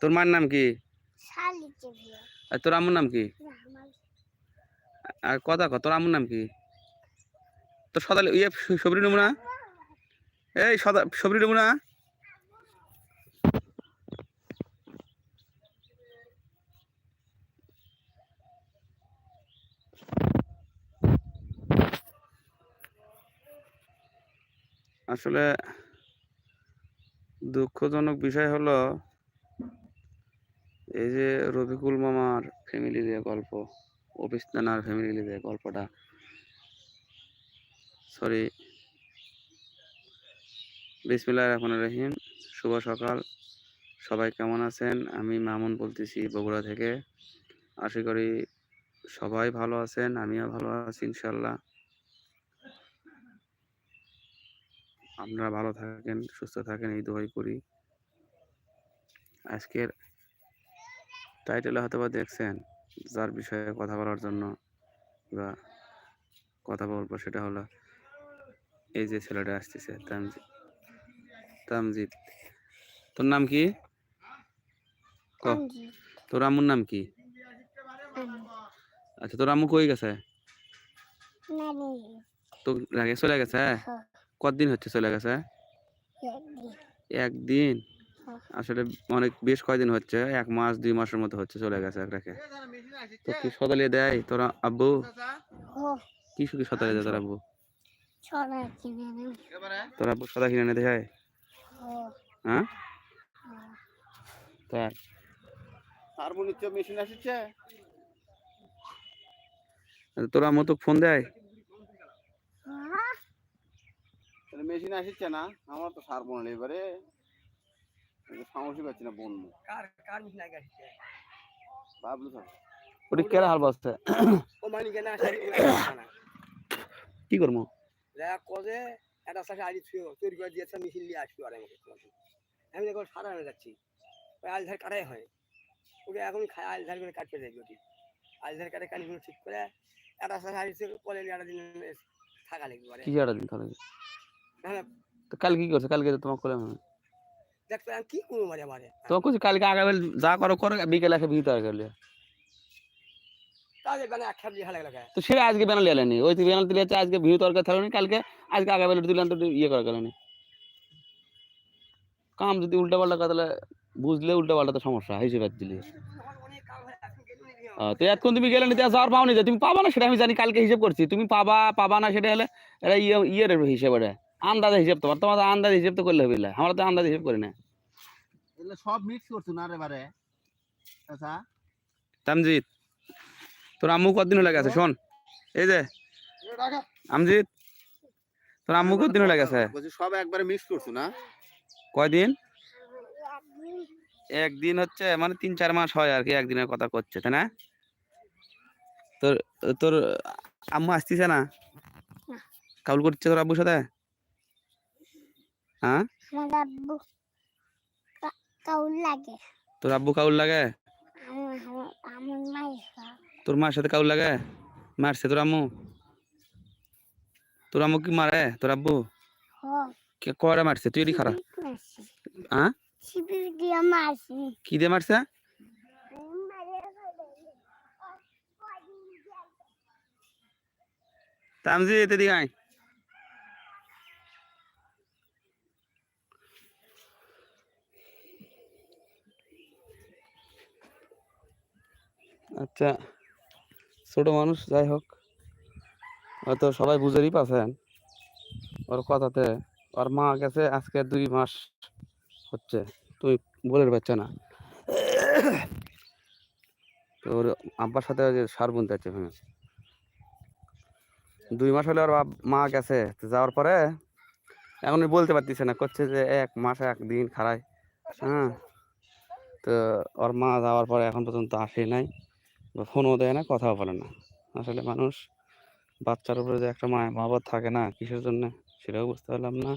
তোর মার নাম কি? আর তোর আম্মুর নাম কি? আমার আর কথা কর তোর আম্মুর নাম কি? তোর সদালে ইয়ে সবরি নমুনা? এই সদা সবরি নমুনা? আসলে দুঃখজনক বিষয় হলো, এই যে রবিকুল মামার ফ্যামিলি দিয়ে গল্প, অফিস নানার ফ্যামিলি দিয়ে গল্পটা। সরি বিসমিল্লাহ রহমান রহিম। শুভ সকাল। সবাই কেমন আছেন? আমি মামুন বলতেছি বগুড়া থেকে। আশা করি সবাই ভালো আছেন, আমিও ভালো আছি ইনশাল্লাহ আপনারা ভালো থাকেন সুস্থ থাকেন এই দোয়াই করি। আজকের টাইটেলে হয়তো বা দেখছেন যার বিষয়ে কথা বলার জন্য বা কথা বলব সেটা হলো এই যে ছেলেটা আসতেছে তামজিৎ তামজিৎ তোর নাম কি? ক? তোর আম্মুর নাম কি? আচ্ছা তোর আম্মু কই গেছে? তো লাগে চলে গেছে হ্যাঁ। কতদিন হচ্ছে চলে গেছে? একদিন। একদিন? হ্যাঁ। আসলে অনেক বেশ কয়দিন হচ্ছে? এক মাস দুই মাসের মতো হচ্ছে চলে গেছে রেখে তো কি সদালিয়ে দেয় তোরা আব্বু? কি সুখী সদালি দেয় তোর আব্বু? ছড়া তোর আব্বু সদা কিনে এনে দেয় হ্যাঁ? হ্যাঁ। মেশিন আসছে। তোর ফোন দেয় হ্যাঁ? তাহলে মেশিন আসছে না আমার তো সার বোন এবারে। সাহসই পাচ্ছি না বোন কার কার মিশন আগে আসছে? ভাবলু স্যার। ওটি কেরা হাল বাজছে ও মানি কেন কি করব? দেখা কজে একটা সাথে আজ তৈরি করে দিয়েছে মিছিল নিয়ে আসব আর আমাকে আমি দেখো সারা হয়ে যাচ্ছি। ওই আল ধার কাটাই হয়। ওকে এখন খায় আল ধার করে কাটতে যাবে ওটি। আল ধার কাটে কানিগুলো ঠিক করে একটা সাথে আসছে কলে একটা দিন থাকা লাগবে কি একটা দিন নাহলে তো কাল কি করছে? কালকে তো তোমাকে করলাম দেখতে আমি কি করব মারে মারে তোমাকে করছি কালকে আগাবেল যা করো করো বিকেলে এসে ভিতরে বেলা দিয়ে তো সে আজকে বেনাল এলেনি ওই বেনাল দিলে আজকে ভিউ তরকার থাকল কালকে আজকে আগাবেল দিলাম তো ইয়ে করা গেল কাম যদি উল্টা পাল্টা কথা তাহলে বুঝলে উল্টা পাল্টা তো সমস্যা হিসেবে দিলে। হয় গেলুনি দিয়ে আহ, তো এতক্ষণ তুমি গেলে নিতে যাওয়ার পাওনি যে তুমি পাবা না সেটা আমি জানি কালকে হিসেব করছি। তুমি পাবা পাবা না সেটা হলে এটা ইয়ে ইয়ের হিসেব এটা। আন্দাজে হিসেব তোমার তোমার আন্দাজ হিসেব তো করলে হবে না আমরা তো আন্দাজ হিসেব করি না। এগুলো সব মিক্স করছ না রে বারে? আচ্ছা তামজিৎ তোর আম্মু কতদিন হলে আছে শোন এই যে আমজিৎ তোর আম্মু কতদিন গেছে? বলছি সব একবারে মিক্স করছ না? কয়দিন? একদিন একদিন হচ্ছে মানে তিন চার মাস হয় আর কি একদিনের কথা করছে তাই না? তোর তোর আম্মু আসতিছে না? কাউল করছে তোর আব্বুর সাথে? হ্যাঁ আমার আব্বু কাউল লাগে। তোর আব্বু কাউল লাগে? তোর মার সাথে কাউল লাগে? মারছে তোর আম্মু? তোর আম্মু কি মারে তোর আব্বু? কে কয়টা মারছে? তুই খারাপ হ্যাঁ কি দিয়ে মারছে? তামজি এদিকে আয়। আচ্ছা ছোট মানুষ, যাই হোক। হয়তো সবাই বুঝেরই পাচ্ছেন ওর কথাতে, ওর মা গেছে আজকে দুই মাস হচ্ছে। তুই বলে পারছে না। তো ওর আব্বার সাথে সার বুনতে হচ্ছে হ্যাঁ দুই মাস হলে ওর মা গেছে। যাওয়ার পরে এখন বলতে পারতেছে না, করছে যে এক মাস একদিন খারায় হ্যাঁ তো ওর মা যাওয়ার পরে এখন পর্যন্ত আসে নাই। বা ফোনও দেয় না, কথাও বলে না। আসলে মানুষ বাচ্চার উপরে যে একটা মায়া বাবা থাকে না, কিসের জন্য? সেটাও বুঝতে পারলাম না।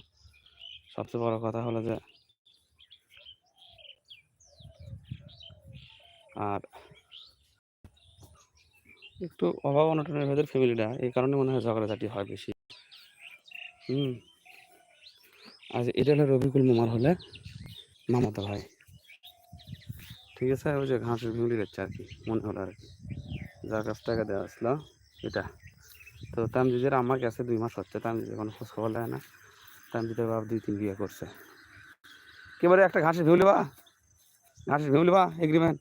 সবচেয়ে বড় কথা হলো যে আর একটু অভাব অনটনের ভেতর ফ্যামিলিটা, এই কারণে মনে হয় ঝগড়াঝাটি হয় বেশি। হুম। আজ এটা হলো রবিকুল মামার হলে মামাতো ভাই। ঠিক আছে ওই যে ঘাসের ভিউলি যাচ্ছে আর কি মনে হলো আর কি। যার কাছ টাকা দেওয়া আসলো এটা। তো তামজিদের আমার কাছে দুই মাস হচ্ছে তামজিদের কোনো খোঁজ খবর দেয় না। তামজিদের বাবা দুই তিন বিয়ে করছে। কেবারে একটা ঘাসের ভিউ লিবা ঘাসের ভিউ লিবা এগ্রিমেন্ট?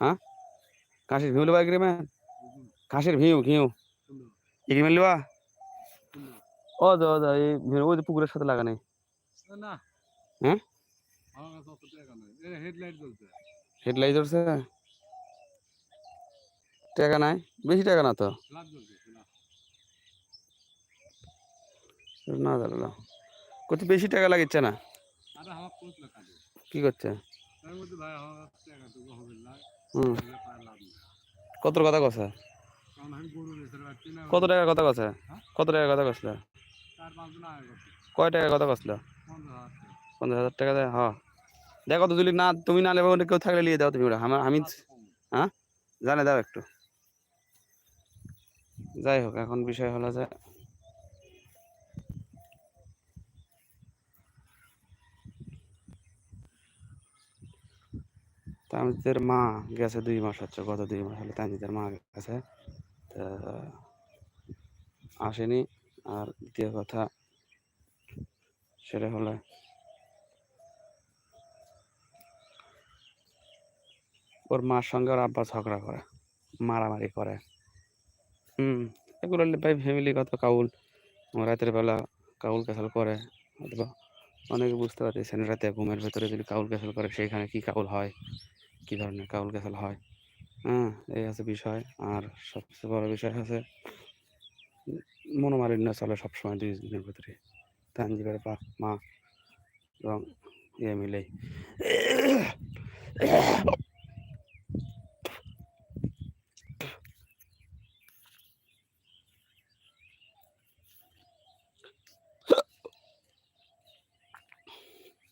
হ্যাঁ? ঘাসের ভিউ লিবা এগ্রিমেন্ট? ঘাসের ভিউ ঘিউ এগ্রিমেন্ট লিবা ও দা এই ভিউ ওই যে পুকুরের সাথে লাগানো। না। হ্যাঁ? আমার কাছে অত টাকা নাই। হেডলাইট জ্বলছে। হেডলাইট টাকা নাই? বেশি টাকা না তো? না দাঁড়াল কত বেশি টাকা লাগিচ্ছে না? কি করছে? কত কথা কছে কত টাকা কথা কছে হ্যাঁ? কত টাকা কথা আগে করছে কয় টাকা কথা টাকা। পঞ্চাশ হাজার টাকা দেয়? হ্যাঁ দেখো তো যদি না, তুমি না ওটা কেউ থাকলে নিয়ে দাও তুমি ওটা। আমার আমি হ্যাঁ? জানে, দাও একটু। যাই হোক, এখন বিষয় হলো যে তামিদের মা গেছে দুই মাস হচ্ছে, গত দুই মাস হলে তামিদের মা গেছে। তা আসেনি। আর দ্বিতীয় কথা সেটা হলো ওর মার সঙ্গে ওর আব্বা ঝগড়া করে, মারামারি করে। হুম, এগুলো ভাই ফ্যামিলিগত কাউল। রাতের বেলা কাউল ক্যাসেল করে, অথবা অনেকে বুঝতে পারতেছেন রাতে ঘুমের ভেতরে যদি কাউল ক্যাসেল করে, সেইখানে কি কাউল হয়? কি ধরনের কাউল ক্যাসেল হয়? হ্যাঁ এই আছে বিষয়। আর সবচেয়ে বড় বিষয় আছে মনোমালিন্য চলে সবসময় দুই দিনের ভেতরে। তানজিবের বাপ, মা এবং ইয়ে মিলেই।